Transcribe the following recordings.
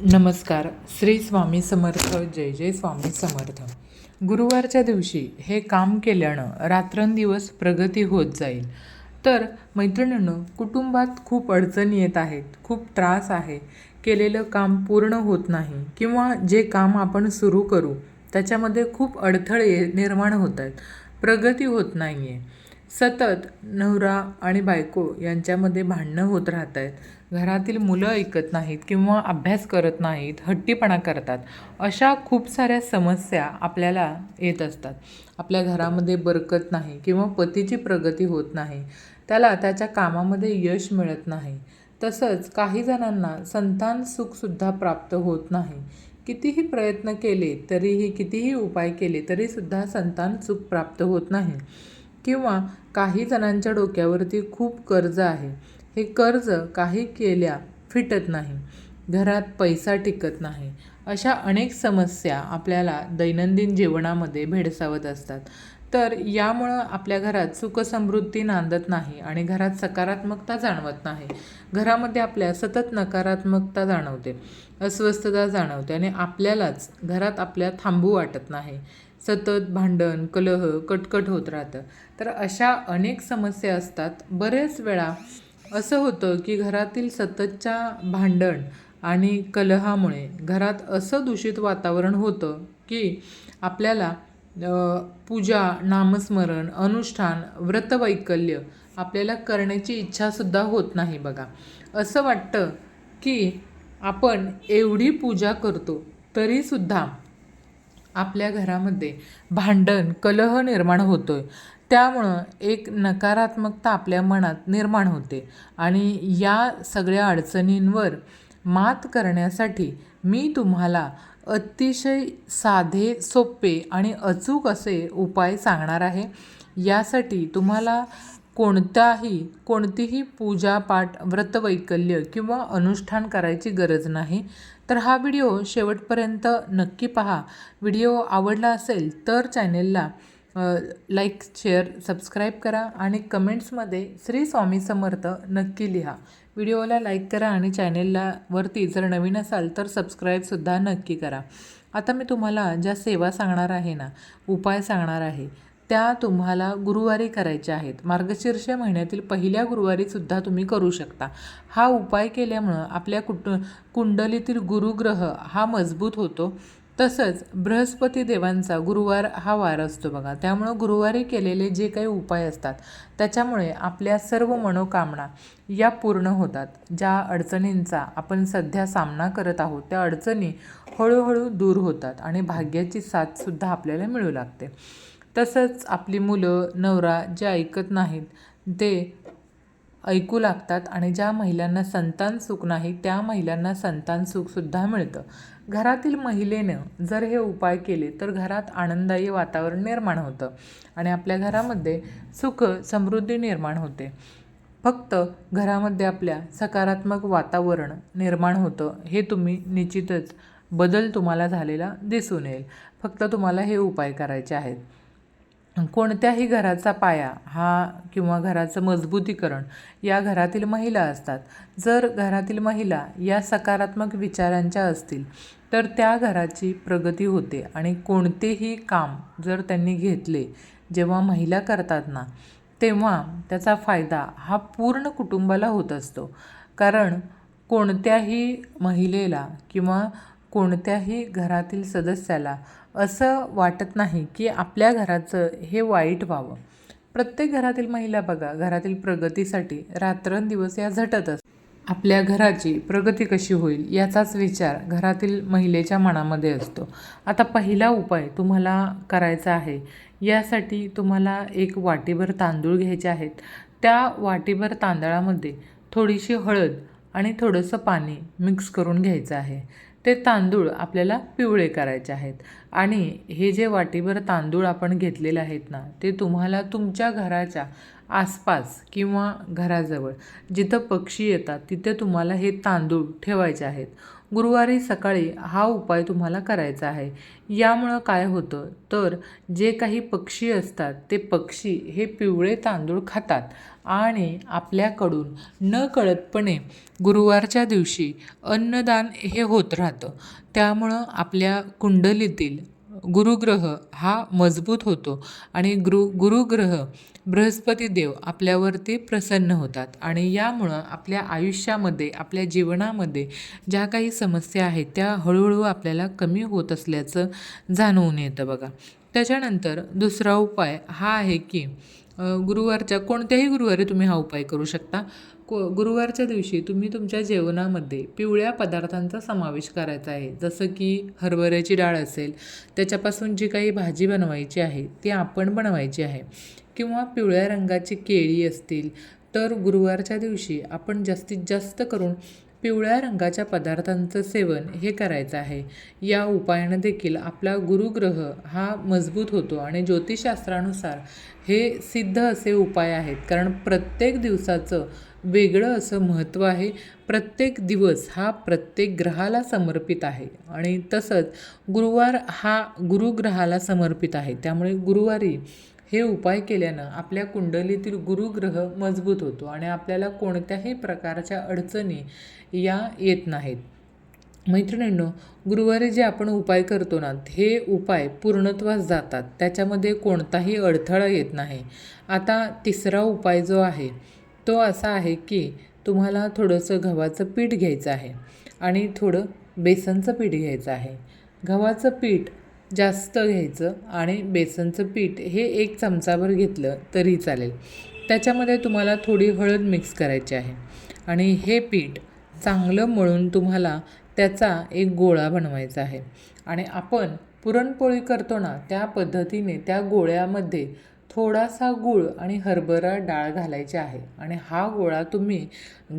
नमस्कार. श्री स्वामी समर्थ जय जय स्वामी समर्थ. गुरुवारच्या दिवशी हे काम केल्यानं रात्रंदिवस प्रगती होत जाईल. तर मैत्रिणीनं कुटुंबात खूप अडचणी येत आहेत खूप त्रास आहे. केलेलं काम पूर्ण होत नाही किंवा जे काम आपण सुरू करू त्याच्यामध्ये खूप अडथळे निर्माण होत आहेत प्रगती होत नाही आहे सतत नवरा आणि बायको यांच्यामध्ये भांडणं होत राहत आहेत घरातील मुलं ऐकत नाहीत किंवा अभ्यास करत नाहीत हट्टीपणा करतात. अशा खूप साऱ्या समस्या आपल्याला येत असतात. आपल्या घरामध्ये बरकत नाही किंवा पतीची प्रगती होत नाही. त्याला त्याच्या कामामध्ये यश मिळत नाही. तसंच काही जणांना संतान सुखसुद्धा प्राप्त होत नाही. कितीही प्रयत्न केले तरीही कितीही उपाय केले तरीसुद्धा संतान सुख प्राप्त होत नाही. किंवा काही जणांच्या डोक्यावरती खूप कर्ज आहे. हे कर्ज काही केल्या फिटत नाही. घरात पैसा टिकत नाही. अशा अनेक समस्या आपल्याला दैनंदिन जीवनामध्ये भेडसावत असतात. तर यामुळं आपल्या घरात सुखसमृद्धी नांदत नाही आणि घरात सकारात्मकता जाणवत नाही. घरामध्ये आपल्या सतत नकारात्मकता जाणवते अस्वस्थता जाणवते आणि आपल्यालाच घरात आपल्या थांबू वाटत नाही. सतत भांडण कलह कटकट होत राहतं. तर अशा अनेक समस्या असतात. बरेच वेळा असं होतं की घरातील सततच्या भांडण आणि कलहामुळे घरात असं दूषित वातावरण होतं की आपल्याला पूजा नामस्मरण अनुष्ठान व्रतवैकल्य आपल्याला करण्याची इच्छासुद्धा होत नाही बघा. असं वाटतं की आपण एवढी पूजा करतो तरीसुद्धा आपल्या घरामध्ये भांडण कलह निर्माण होतो आहे त्यामुळं एक नकारात्मकता आपल्या मनात निर्माण होते. आणि या सगळ्या अडचणींवर मात करण्यासाठी मी तुम्हाला अतिशय साधे सोपे आणि अचूक असे उपाय सांगणार आहे. यासाठी तुम्हाला कोणताही कोणतीही पूजापाठ व्रतवैकल्य किंवा अनुष्ठान करायची गरज नाही. तर हा व्हिडिओ शेवटपर्यंत नक्की पहा. व्हिडिओ आवडला असेल तर चॅनेलला लाईक शेअर सबस्क्राईब करा आणि कमेंट्समध्ये श्री स्वामी समर्थ नक्की लिहा. व्हिडिओला लाईक करा आणि चॅनेलला वरती जर नवीन असाल तर सबस्क्राईबसुद्धा नक्की करा. आता मी तुम्हाला ज्या सेवा सांगणार आहे ना उपाय सांगणार आहे. त्या तुम्हाला गुरुवारी करायच्या आहेत. मार्गशीर्ष महिन्यातील पहिल्या गुरुवारीसुद्धा तुम्ही करू शकता. हा उपाय केल्यामुळं आपल्या कुट कुंडलीतील गुरुग्रह हा मजबूत होतो. तसंच बृहस्पती देवांचा गुरुवार हा वार असतो बघा. त्यामुळं गुरुवारी केलेले जे काही उपाय असतात त्याच्यामुळे आपल्या सर्व मनोकामना या पूर्ण होतात. ज्या अडचणींचा आपण सध्या सामना करत आहोत त्या अडचणी हळूहळू दूर होतात आणि भाग्याची साथसुद्धा आपल्याला मिळू लागते. तसंच आपली मुलं नवरा जे ऐकत नाहीत ते ऐकू लागतात आणि ज्या महिलांना संतान सुख नाही त्या महिलांना संतान सुखसुद्धा मिळतं. घरातील महिलेनं जर हे उपाय केले तर घरात आनंदायी वातावरण निर्माण होतं आणि आपल्या घरामध्ये सुख समृद्धी निर्माण होते. फक्त घरामध्ये आपल्या सकारात्मक वातावरण निर्माण होतं हे तुम्ही निश्चितच बदल तुम्हाला झालेला दिसून येईल. फक्त तुम्हाला हे उपाय करायचे आहेत. कोणत्याही घराचा पाया हा किंवा घराचं मजबूतीकरण या घरातील महिला असतात. जर घरातील महिला या सकारात्मक विचारांच्या असतील तर त्या घराची प्रगती होते आणि कोणतेही काम जर त्यांनी घेतले जेव्हा महिला करतात ना तेव्हा त्याचा फायदा हा पूर्ण कुटुंबाला होत असतो. कारण कोणत्याही महिलेला किंवा कोणत्याही घरातील सदस्याला असं वाटत नाही की आपल्या घराचं हे वाईट व्हावं. प्रत्येक घरातील महिला बघा घरातील प्रगतीसाठी रात्रंदिवस या झटत असतात. आपल्या घराची प्रगती कशी होईल याचाच विचार घरातील महिलेच्या मनामध्ये असतो. आता पहिला उपाय तुम्हाला करायचा आहे. यासाठी तुम्हाला एक वाटीभर तांदूळ घ्यायचे आहेत. त्या वाटीभर तांदळामध्ये थोडीशी हळद आणि थोडंसं पाणी मिक्स करून घ्यायचं आहे. ते तांदूळ आपल्याला पिवळे करायचे आहेत. आणि हे जे वाटीभर तांदूळ आपण घेतलेले आहेत ना ते तुम्हाला तुमच्या घराच्या आसपास किंवा घराजवळ जिथं पक्षी येतात तिथे तुम्हाला हे तांदूळ ठेवायचे आहेत. गुरुवारी सकाळी हा उपाय तुम्हाला करायचा आहे. यामुळं काय होतं? तर जे काही पक्षी असतात ते पक्षी हे पिवळे तांदूळ खातात आणि आपल्याकडून न कळतपणे गुरुवारच्या दिवशी अन्नदान हे होत राहतं. त्यामुळं आपल्या कुंडलीतील गुरुग्रह हा मजबूत होतो आणि गुरु गुरुग्रह बृहस्पती देव आपल्यावरती प्रसन्न होतात. आणि यामुळं आपल्या आयुष्यामध्ये आपल्या जीवनामध्ये ज्या काही समस्या आहेत त्या हळूहळू आपल्याला कमी होत असल्याचं जाणवून येतं बघा. त्याच्यानंतर दुसरा उपाय हा आहे की गुरुवारच्या कोणत्याही गुरुवारी तुम्ही हा उपाय करू शकता. को गुरुवारच्या दिवशी तुम्ही तुमच्या जेवणामध्ये पिवळ्या पदार्थांचा समावेश करायचा आहे. जसं की हरभऱ्याची डाळ असेल त्याच्यापासून जी काही भाजी बनवायची आहे ती आपण बनवायची आहे. किंवा पिवळ्या रंगाची केळी असतील तर गुरुवारच्या दिवशी आपण जास्तीत जास्त करून पिवळ्या रंगाच्या पदार्थांचं सेवन हे करायचं आहे. या उपायानं देखील आपला गुरुग्रह हा मजबूत होतो आणि ज्योतिषशास्त्रानुसार हे सिद्ध असे उपाय आहेत. कारण प्रत्येक दिवसाचं वेगळं असं महत्त्व आहे. प्रत्येक दिवस हा प्रत्येक ग्रहाला समर्पित आहे. आणि तसंच गुरुवार हा गुरुग्रहाला समर्पित आहे. त्यामुळे गुरुवारी हे उपाय केल्यानं आपल्या कुंडलीतील गुरुग्रह मजबूत होतो आणि आपल्याला कोणत्याही प्रकारच्या अडचणी या येत नाहीत. मैत्रिणींनो गुरुवारी जे आपण उपाय करतो ना हे उपाय पूर्णत्वास जातात. त्याच्यामध्ये कोणताही अडथळा येत नाही. आता तिसरा उपाय जो आहे तो असा आहे की तुम्हाला थोडंसं गव्हाचं पीठ घ्यायचं आहे आणि थोडं बेसनचं पीठ घ्यायचं आहे. गव्हाचं पीठ जास्त घ्यायचं आणि बेसनचं पीठ हे एक चमचाभर घेतलं तरी चालेल. त्याच्यामध्ये तुम्हाला थोडी हळद मिक्स करायची आहे आणि हे पीठ चांगलं मळून तुम्हाला त्याचा एक गोळा बनवायचा आहे. आणि आपण पुरणपोळी करतो ना त्या पद्धतीने त्या गोळ्यामध्ये थोडासा गूळ आणि हरभरा डाळ घालायची आहे आणि हा गोळा तुम्ही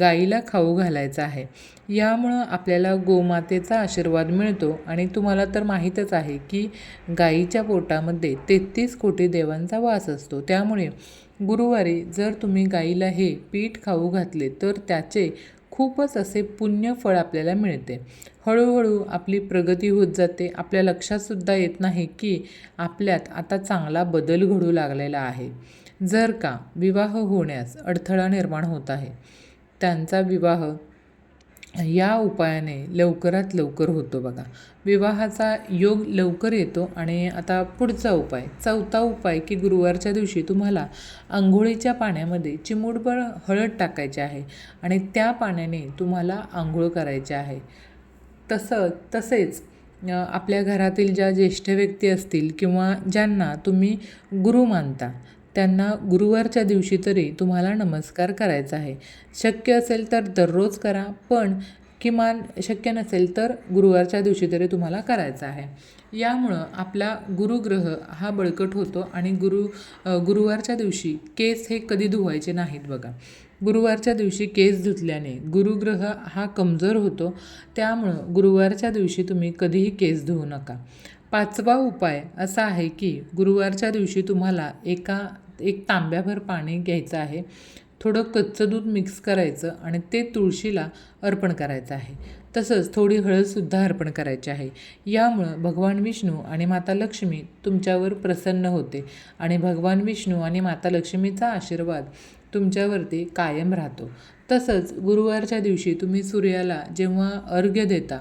गाईला खाऊ घालायचा आहे. यामुळं आपल्याला गोमातेचा आशीर्वाद मिळतो आणि तुम्हाला तर माहीतच आहे की गाईच्या पोटामध्ये तेहतीस कोटी देवांचा वास असतो. त्यामुळे गुरुवारी जर तुम्ही गाईला हे पीठ खाऊ घातले तर त्याचे खूपच असे पुण्यफळ आपल्याला मिळते. हळूहळू आपली प्रगती होत जाते. आपल्या लक्षातसुद्धा येत नाही की आपल्यात आता चांगला बदल घडू लागलेला आहे. जर का विवाह होण्यास अडथळा निर्माण होत आहे त्यांचा विवाह या उपायाने लवकरात लवकर होतो बघा. विवाहाचा योग लवकर येतो आणि आता पुढचा उपाय चौथा उपाय की गुरुवारच्या दिवशी तुम्हाला आंघोळीच्या पाण्यामध्ये चिमूटभर हळद टाकायची आहे आणि त्या पाण्याने तुम्हाला आंघोळ करायची आहे. तसं तसेच आपल्या घरातील ज्या ज्येष्ठ व्यक्ती असतील किंवा ज्यांना तुम्ही गुरु मानता त्यांना गुरुवारच्या दिवशी तरी तुम्हाला नमस्कार करायचा आहे. शक्य असेल तर दररोज करा पण किमान शक्य नसेल तर गुरुवारच्या दिवशी तरी तुम्हाला करायचा आहे. यामुळं आपला गुरुग्रह हा बळकट होतो आणि गुरु गुरुवारच्या दिवशी केस हे कधी धुवायचे नाहीत बघा. गुरुवारच्या दिवशी केस धुतल्याने गुरुग्रह हा कमजोर होतो त्यामुळं गुरुवारच्या दिवशी तुम्ही कधीही केस धुवू नका. पाचवा उपाय असा आहे की गुरुवारच्या दिवशी तुम्हाला एका एक तांब्याभर पाणी घ्यायचं आहे. थोडं कच्चं दूध मिक्स करायचं आणि ते तुळशीला अर्पण करायचं आहे. तसंच थोडी हळदसुद्धा अर्पण करायची आहे. यामुळं भगवान विष्णू आणि माता लक्ष्मी तुमच्यावर प्रसन्न होते आणि भगवान विष्णू आणि माता लक्ष्मीचा आशीर्वाद तुमच्यावरती कायम राहतो. तसंच गुरुवारच्या दिवशी तुम्ही सूर्याला जेव्हा अर्घ्य देता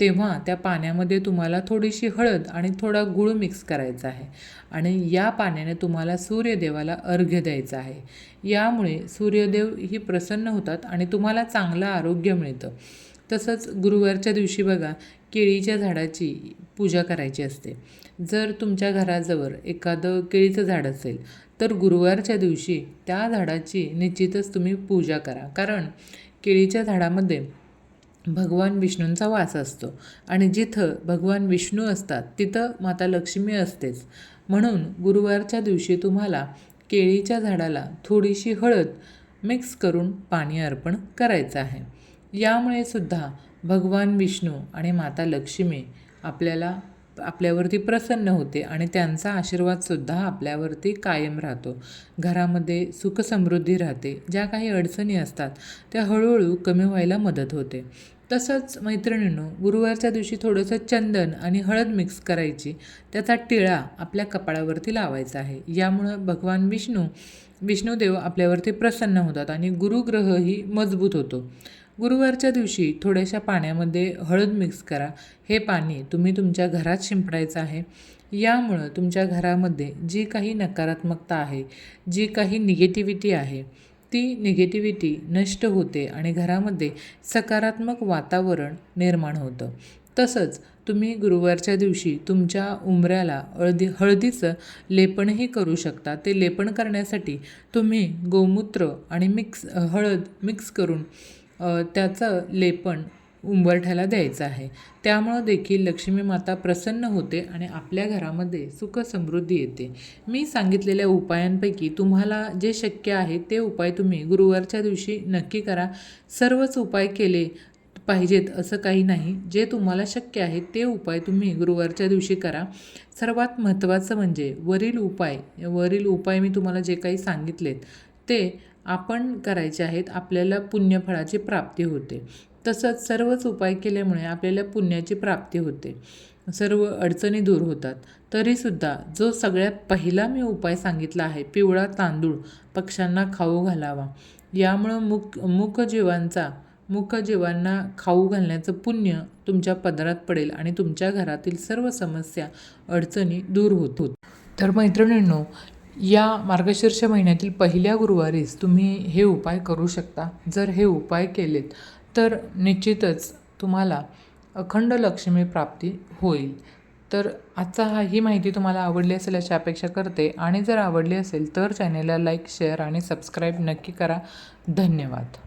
तेव्हा त्या पाण्यामध्ये तुम्हाला थोडीशी हळद आणि थोडा गूळ मिक्स करायचा आहे. आणि या पाण्याने तुम्हाला सूर्यदेवाला अर्घ्य द्यायचं आहे. यामुळे सूर्यदेव ही प्रसन्न होतात आणि तुम्हाला चांगलं आरोग्य मिळतं. तसंच गुरुवारच्या दिवशी बघा केळीच्या झाडाची पूजा करायची असते. जर तुमच्या घराजवळ एखादं केळीचं झाड असेल तर गुरुवारच्या दिवशी त्या झाडाची निश्चितच तुम्ही पूजा करा. कारण केळीच्या झाडामध्ये भगवान विष्णूंचा वास असतो. आणि जिथं भगवान विष्णू असतात तिथं माता लक्ष्मी असतेच. म्हणून गुरुवारच्या दिवशी तुम्हाला केळीच्या झाडाला थोडीशी हळद मिक्स करून पाणी अर्पण करायचं आहे. यामुळे सुद्धा भगवान विष्णू आणि माता लक्ष्मी आपल्याला आपल्यावरती प्रसन्न होते आणि त्यांचा आशीर्वादसुद्धा आपल्यावरती कायम राहतो. घरामध्ये सुखसमृद्धी राहते. ज्या काही अडचणी असतात त्या हळूहळू कमी व्हायला मदत होते. तसंच मैत्रिणींनो गुरुवारच्या दिवशी थोडंसं चंदन आणि हळद मिक्स करायची. त्याचा टिळा आपल्या कपाळावरती लावायचा आहे. यामुळं भगवान विष्णू विष्णुदेव आपल्यावरती प्रसन्न होतात आणि गुरुग्रहही मजबूत होतो. गुरुवारच्या दिवशी थोड्याशा पाण्यामध्ये हळद मिक्स करा. हे पाणी तुम्ही तुमच्या घरात शिंपडायचं आहे. यामुळं तुमच्या घरामध्ये जी काही नकारात्मकता आहे जी काही निगेटिव्हिटी आहे ती निगेटिव्हिटी नष्ट होते आणि घरामध्ये सकारात्मक वातावरण निर्माण होतं. तसंच तुम्ही गुरुवारच्या दिवशी तुमच्या उंबऱ्याला हळदी हळदीचं लेपनही करू शकता. ते लेपन करण्यासाठी तुम्ही गोमूत्र आणि मिक्स हळद मिक्स करून त्याचं लेपन उंबरठ्याला द्यायचं आहे. त्यामुळं देखील लक्ष्मी माता प्रसन्न होते आणि आपल्या घरामध्ये सुख समृद्धी येते. मी सांगितलेल्या उपायांपैकी तुम्हाला जे शक्य आहे ते उपाय तुम्ही गुरुवारच्या दिवशी नक्की करा. सर्वच उपाय केले पाहिजेत असं काही नाही. जे तुम्हाला शक्य आहे ते उपाय तुम्ही गुरुवारच्या दिवशी करा. सर्वात महत्त्वाचं म्हणजे वरील उपाय वरील उपाय मी तुम्हाला जे काही सांगितलेत ते आपण करायचे आहेत. आपल्याला पुण्यफळाची प्राप्ती होते. तसंच सर्वच उपाय केल्यामुळे आपल्याला पुण्याची प्राप्ती होते. सर्व अडचणी दूर होतात. तरीसुद्धा जो सगळ्यात पहिला मी उपाय सांगितला आहे पिवळा तांदूळ पक्ष्यांना खाऊ घालावा. यामुळं मुक मुखजीवांचा मुखजीवांना खाऊ घालण्याचं पुण्य तुमच्या पदरात पडेल आणि तुमच्या घरातील सर्व समस्या अडचणी दूर होत होत. तर मैत्रिणींनो या मार्गशीर्ष महिन्यातील पहिल्या गुरुवारीच तुम्ही हे उपाय करू शकता. जर हे उपाय केलेत तर निश्चितच तुम्हाला अखंड लक्ष्मी प्राप्ती होईल. तर आजचा हा ही माहिती तुम्हाला आवडली असेल अशी अपेक्षा करते आणि जर आवडली असेल तर चॅनेलला लाईक शेअर आणि सबस्क्राईब नक्की करा. धन्यवाद.